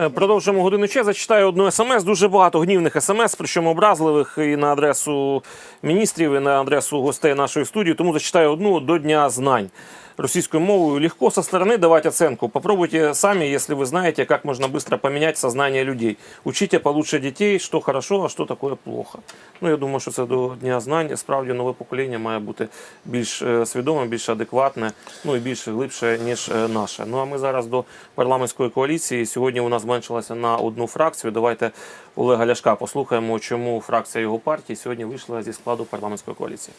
Е, Продовжуємо годину ще. Зачитаю одну смс. Дуже багато гнівних смс, причому образливих і на адресу міністрів, і на адресу гостей нашої студії. Тому зачитаю одну до Дня знань Российской мовою легко со стороны давать оценку. Попробуйте сами, если вы знаете, как можно быстро поменять сознание людей. Учите получше детей, що хорошо, а що такое плохо. Ну, я думаю, що це до Дня знань. Справді нове покоління має бути більш е, свідоме, більш адекватне, ну і більш глибше, ніж е, наше. Ну а ми зараз до парламентської коаліції. Сьогодні вона зменшилася на одну фракцію. Давайте Олега Ляшка послухаємо, чому фракція його партії сьогодні вийшла зі складу парламентської коаліції.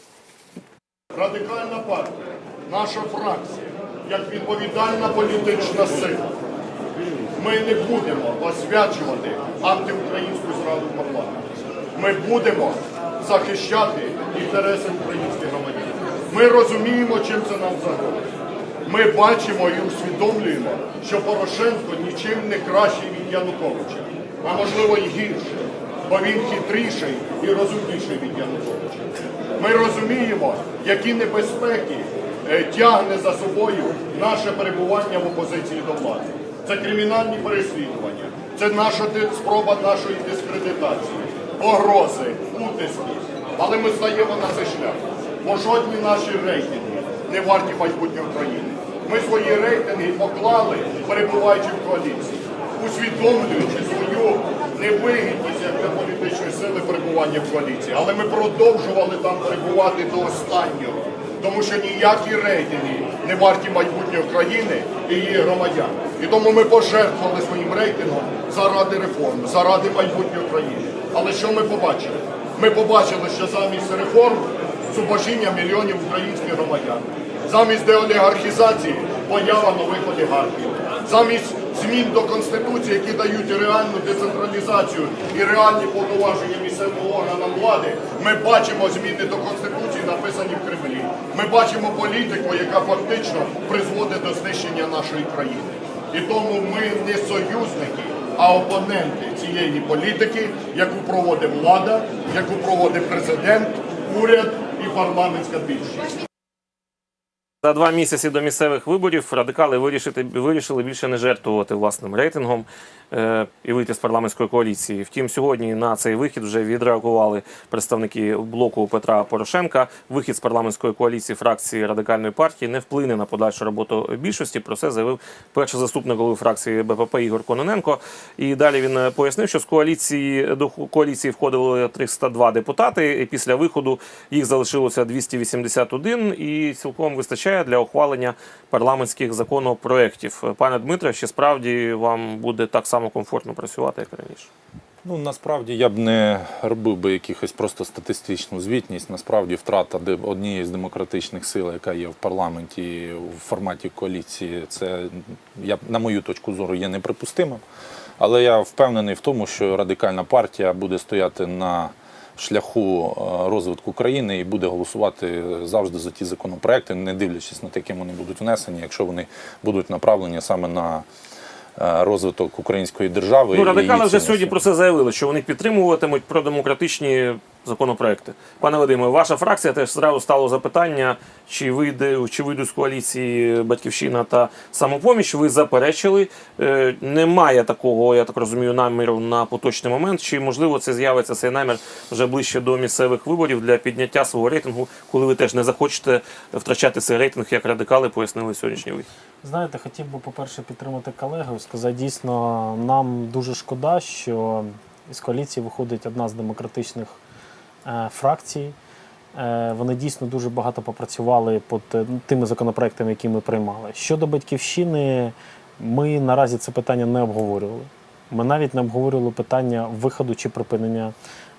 Радикальна партія, наша фракція, як відповідальна політична сила. Ми не будемо освячувати антиукраїнську зраду в парламенті. Ми будемо захищати інтереси українських громадян. Ми розуміємо, чим це нам загрожує. Ми бачимо і усвідомлюємо, що Порошенко нічим не кращий від Януковича, а можливо і гірший, бо він хитріший і розумніший від Януковича. Ми розуміємо, які небезпеки тягне за собою наше перебування в опозиції до влади. Це кримінальні переслідування, це наша спроба нашої дискредитації, погрози, утиски. Але ми стаємо на цей шлях, бо жодні наші рейтинги не варті майбутнього країни. Ми свої рейтинги поклали, перебуваючи в коаліції, усвідомлюючи свою невигідність як для політичної сили перебування в коаліції. Але ми продовжували там перебувати до останнього, тому що ніякі рейтинги не варті майбутнього країни і її громадян. І тому ми пожертвували своїм рейтингом заради реформ, заради майбутнього країни. Але що ми побачили? Ми побачили, що замість реформ зубожіння мільйонів українських громадян. Замість деолігархізації поява нових олігархів. Замість змін до Конституції, які дають реальну децентралізацію і реальні повноваження місцевим органам влади, ми бачимо зміни до Конституції, написані в Кремлі. Ми бачимо політику, яка фактично призводить до знищення нашої країни. І тому ми не союзники, а опоненти цієї політики, яку проводить влада, яку проводить президент, уряд і парламентська більшість. За два місяці до місцевих виборів радикали вирішити, вирішили більше не жертвувати власним рейтингом е, і вийти з парламентської коаліції. Втім, сьогодні на цей вихід вже відреагували представники блоку Петра Порошенка. Вихід з парламентської коаліції фракції радикальної партії не вплине на подальшу роботу більшості. Про це заявив перший заступник голови фракції БПП Ігор Кононенко. І далі він е, пояснив, що з коаліції до коаліції входили 302 депутати. І після виходу їх залишилося 281 і цілком вистачає для ухвалення парламентських законопроєктів. Пане Дмитре, чи справді вам буде так само комфортно працювати, як раніше? Ну насправді я б не робив би якихось просто статистичну звітність. Насправді втрата однієї з демократичних сил, яка є в парламенті в форматі коаліції, це я на мою точку зору є неприпустимим. Але я впевнений в тому, що радикальна партія буде стояти на шляху е, розвитку країни і буде голосувати завжди за ті законопроекти, не дивлячись на те, ким вони будуть внесені, якщо вони будуть направлені саме на е, розвиток української держави. Ну, радикали вже сьогодні про це заявили, що вони підтримуватимуть продемократичні законопроекти. Пане Вадиме, ваша фракція теж зразу стало запитання, чи вийде чи вийдуть з коаліції Батьківщина та самопоміч. Ви заперечили. Е, Немає такого, я так розумію, наміру на поточний момент. Чи можливо це з'явиться цей намір вже ближче до місцевих виборів для підняття свого рейтингу, коли ви теж не захочете втрачати цей рейтинг, як радикали пояснили сьогоднішній вихід? Знаєте, хотів би, по-перше, підтримати колегу. Сказати, дійсно, нам дуже шкода, що із коаліції виходить одна з демократичних фракцій. Е, вони дійсно дуже багато попрацювали під е, тими законопроектами, які ми приймали. Щодо батьківщини, ми наразі це питання не обговорювали. Ми навіть не обговорювали питання виходу чи припинення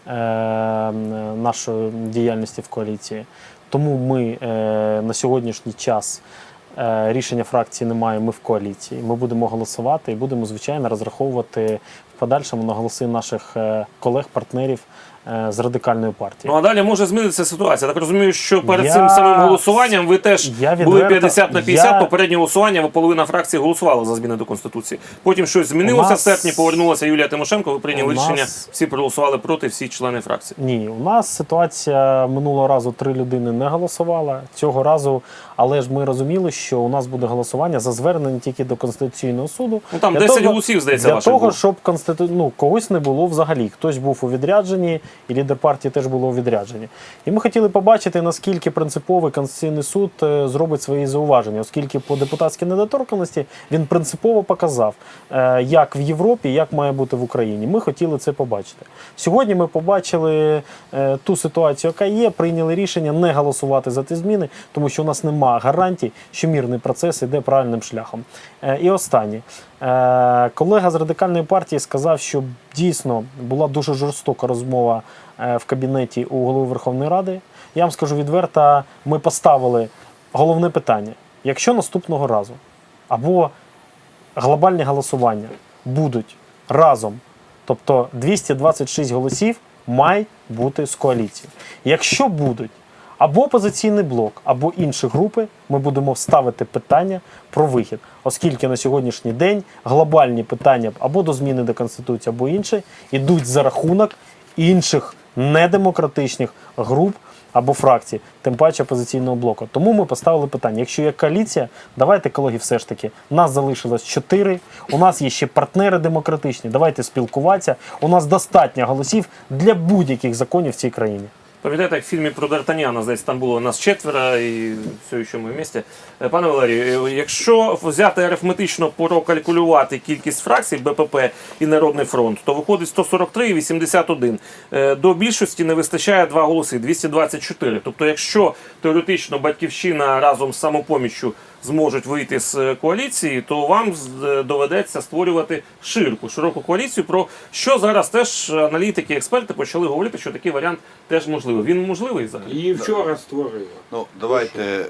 е, нашої діяльності в коаліції. Тому ми е, на сьогоднішній час е, рішення фракції немає. Ми в коаліції. Ми будемо голосувати і будемо звичайно розраховувати в подальшому на голоси наших е, колег, партнерів е, з радикальної партії. Ну а далі може змінитися ситуація. Так розумію, що перед Я- цим самим голосуванням ви теж Я були відверто- 50 на 50. я- Попереднє голосування, ви половина фракції голосувала за зміни до конституції. Потім щось змінилося нас- в серпні. Повернулася Юлія Тимошенко. Ви прийняли нас- рішення. Всі проголосували проти, всі члени фракції. Ні, у нас ситуація минулого разу три людини не голосувала. Цього разу, але ж ми розуміли, що у нас буде голосування за звернення тільки до Конституційного суду. Ну там Для 10 того- голосів, здається, Для того, було. щоб конститу... ну, когось не було взагалі. Хтось був у відрядженні, і лідер партії теж було у відрядженні. І ми хотіли побачити, наскільки принциповий Конституційний суд е, зробить свої зауваження, оскільки по депутатській недоторканності він принципово показав, е, як в Європі, як має бути в Україні. Ми хотіли це побачити. Сьогодні ми побачили е, ту ситуацію, яка є, прийняли рішення не голосувати за ті зміни, тому що у нас немає гарантій, що мірний процес іде правильним шляхом. І останнє. Колега з радикальної партії сказав, що дійсно була дуже жорстока розмова е, в кабінеті у голови Верховної Ради. Я вам скажу відверто, ми поставили головне питання: якщо наступного разу або глобальні голосування будуть разом, тобто 226 голосів мають бути з коаліції. Якщо будуть або опозиційний блок, або інші групи, ми будемо ставити питання про вихід, оскільки на сьогоднішній день глобальні питання або до зміни до конституції, або інші йдуть за рахунок інших недемократичних груп або фракцій, тим паче опозиційного блоку. Тому ми поставили питання: якщо є коаліція, давайте, колеги, все ж таки, нас залишилось чотири. У нас є ще партнери демократичні. Давайте спілкуватися. У нас достатньо голосів для будь-яких законів в цій країні. Пам'ятаєте, як в фільмі про Д'Артаняна, здається, там було нас четверо і все, що ми в місті. Е, Пане Валерію, е, якщо взяти арифметично прокалькулювати кількість фракцій БПП і Народний фронт, то виходить 143 і 81. Е, До більшості не вистачає два голоси 224. Тобто, якщо теоретично батьківщина разом з самопоміччю зможуть вийти з коаліції, то вам доведеться створювати ширку, широку коаліцію. Про що зараз теж аналітики, експерти почали говорити, що такий варіант теж можливий. Він можливий зараз. Її вчора створили. Ну, давайте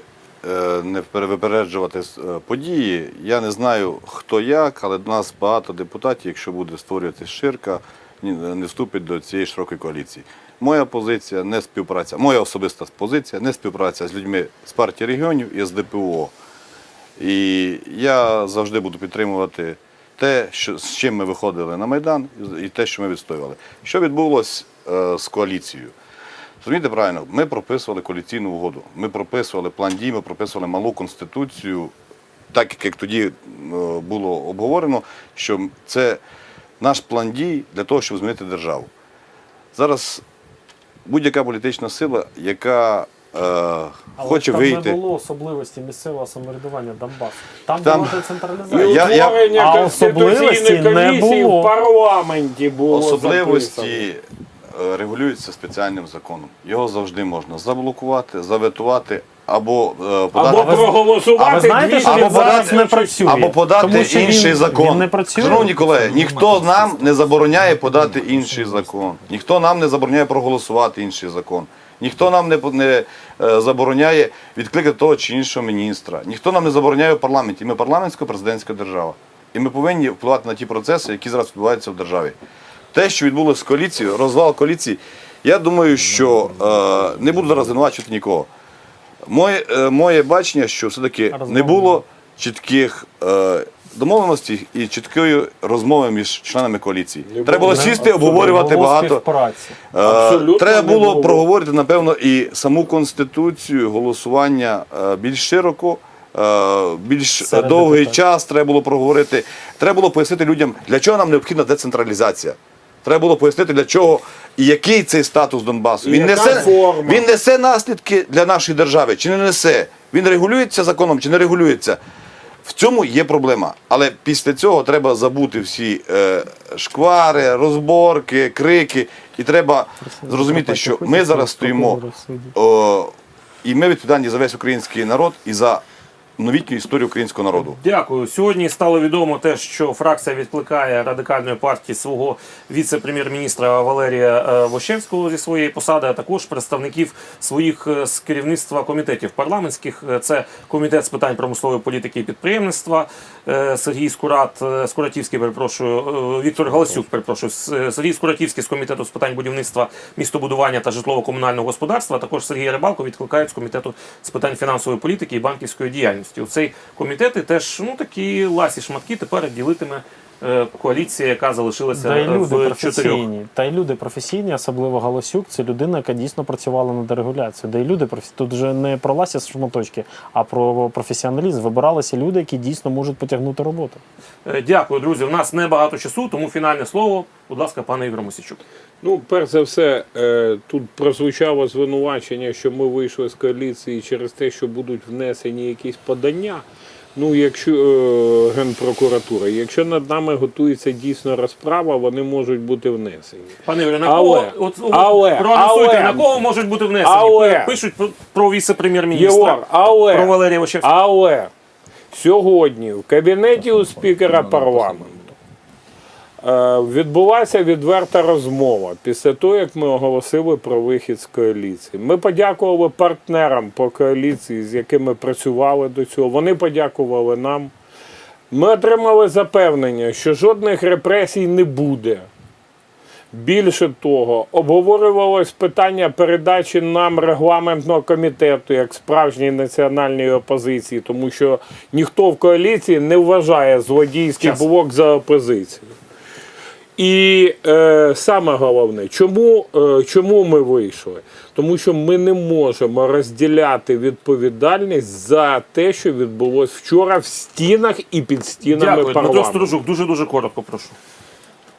е, не перевипереджувати е, події. Я не знаю, хто як, але до нас багато депутатів, якщо буде створюватися ширка, не вступить до цієї широкої коаліції. Моя позиція не співпраця, моя особиста позиція не співпраця з людьми з партії регіонів і з ДПО. І я завжди буду підтримувати те, що, з чим ми виходили на Майдан, і те, що ми відстоювали. Що відбулося е, з коаліцією? Розумієте правильно, ми прописували коаліційну угоду, ми прописували план дій, ми прописували малу конституцію, так як тоді е, було обговорено, що це наш план дій для того, щоб змінити державу. Зараз будь-яка політична сила, яка е, Але хоче там вийти. не було особливості місцевого самоврядування Донбасу. Там, Там- була децентралізація. Я- я- А особливості конституційної не комісії було. в парламенті було. Особливості е, регулюються спеціальним законом. Його завжди можна заблокувати, заветувати або е, подати. Або проголосувати А ви знаєте, що він Або зараз подати- не працює? Або подати Тому що інший він, закон. Він не працює. Шановні колеги, ніхто нам не забороняє подати інший закон. Ніхто нам не забороняє проголосувати інший закон. Ніхто нам не, по- не е, забороняє відкликати того чи іншого міністра. Ніхто нам не забороняє в парламенті. Ми парламентсько-президентська держава. І ми повинні впливати на ті процеси, які зараз відбуваються в державі. Те, що відбулося з коаліцією, розвал коаліції, я думаю, що е, не буду зараз звинувачувати нікого. Моє, е, моє бачення, що все-таки не було чітких е, домовленостей і чіткої розмови між членами коаліції. Не Треба було сісти, обговорювати багато. Е, Треба було було. проговорити, напевно, і саму конституцію, голосування е, більш широко, е, більш Серед довгий депутатів. час треба було проговорити. Треба було пояснити людям, для чого нам необхідна децентралізація. Треба було пояснити, для чого і який цей статус Донбасу. Він несе, форма. він несе наслідки для нашої держави, чи не несе. Він регулюється законом, чи не регулюється. В цьому є проблема. Але після цього треба забути всі е, шквари, розборки, крики. І треба зрозуміти, що ми зараз стоїмо о, і ми відповідальні за весь український народ і за новітню історію українського народу. Дякую. Сьогодні стало відомо те, що фракція відкликає радикальної партії свого віце-прем'єр-міністра Валерія е, Вощевського зі своєї посади, а також представників своїх е, з керівництва комітетів парламентських. Е, Це комітет з питань промислової політики і підприємництва, Сергій Скурат, Скуратівський, перепрошую, Віктор Галасюк, перепрошую, Сергій Скуратівський з комітету з питань будівництва, містобудування та житлово-комунального господарства. Також Сергій Рибалко відкликають з комітету з питань фінансової політики і банківської діяльності. У цей комітети теж ну такі ласі шматки тепер ділитиме е, коаліція, яка залишилася Та й е, люди в чотирьох. професійні. Та й люди професійні, особливо Галасюк, це людина, яка дійсно працювала над дерегуляцією. Де й люди Тут вже не про лася шматочки, а про професіоналізм. Вибиралися люди, які дійсно можуть потягнути роботу. Е, Дякую, друзі. У нас небагато часу, тому фінальне слово, будь ласка, пане Ігор Мосічук. Ну, перш за все, е, тут прозвучало звинувачення, що ми вийшли з коаліції через те, що будуть внесені якісь подання. Ну, якщо е, Генпрокуратура, якщо над нами готується дійсно розправа, вони можуть бути внесені. Пане Ігоре, на Але, кого от, от, але, проанонсуйте, але, на кого можуть бути внесені? але. Пишуть про, про віце-прем'єр-міністра, але, про Валерія Ващевського. але сьогодні в кабінеті у спікера парламенту відбулася відверта розмова після того, як ми оголосили про вихід з коаліції. Ми подякували партнерам по коаліції, з якими працювали до цього. Вони подякували нам. Ми отримали запевнення, що жодних репресій не буде. Більше того, обговорювалось питання передачі нам регламентного комітету як справжньої національної опозиції, тому що ніхто в коаліції не вважає злодійський Час. блок за опозицію. І е, саме головне, чому, е, чому ми вийшли? Тому що ми не можемо розділяти відповідальність за те, що відбулось вчора в стінах і під стінами Дякую, Дмитро парламенту. Сторожук, дуже-дуже коротко прошу.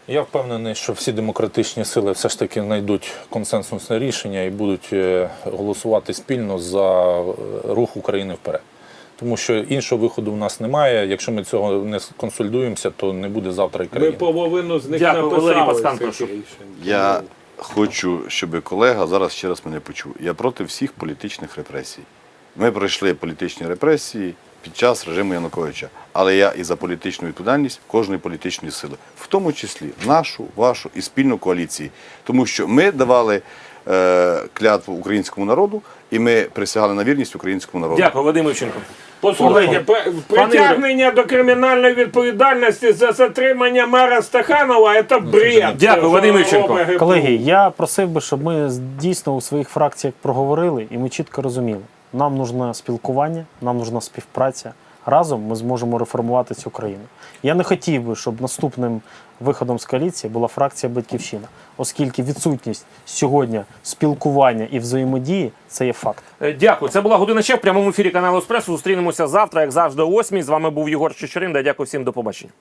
Я впевнений, що всі демократичні сили все ж таки знайдуть консенсусне рішення і будуть е, голосувати спільно за е, рух України вперед. Тому що іншого виходу в нас немає. Якщо ми цього не консолідуємося, то не буде завтра і Ми країни. половину з них Дякую, Валерій Пацкан, прошу. Я хочу, щоб колега зараз ще раз мене почув. Я проти всіх політичних репресій. Ми пройшли політичні репресії під час режиму Януковича. Але я і за політичну відповідальність кожної політичної сили, в тому числі нашу, вашу і спільну коаліції. Тому що ми давали е, клятву українському народу, і ми присягали на вірність українському народу. Дякую, Вадим Івченко. Послухайте, притягнення до кримінальної відповідальності за затримання мера Стаханова це бред. Дякую, Вадим Івченко. Колеги, я просив би, щоб ми з- дійсно у своїх фракціях проговорили і ми чітко розуміли, нам нужне спілкування, нам нужна співпраця. Разом ми зможемо реформувати цю країну. Я не хотів би, щоб наступним виходом з коаліції була фракція Батьківщина, оскільки відсутність сьогодні спілкування і взаємодії це є факт. Е, Дякую. Це була година ще в прямому ефірі каналу Еспресо. Зустрінемося завтра, як завжди, о 8. З вами був Єгор Чечеринда. Дякую всім, до побачення.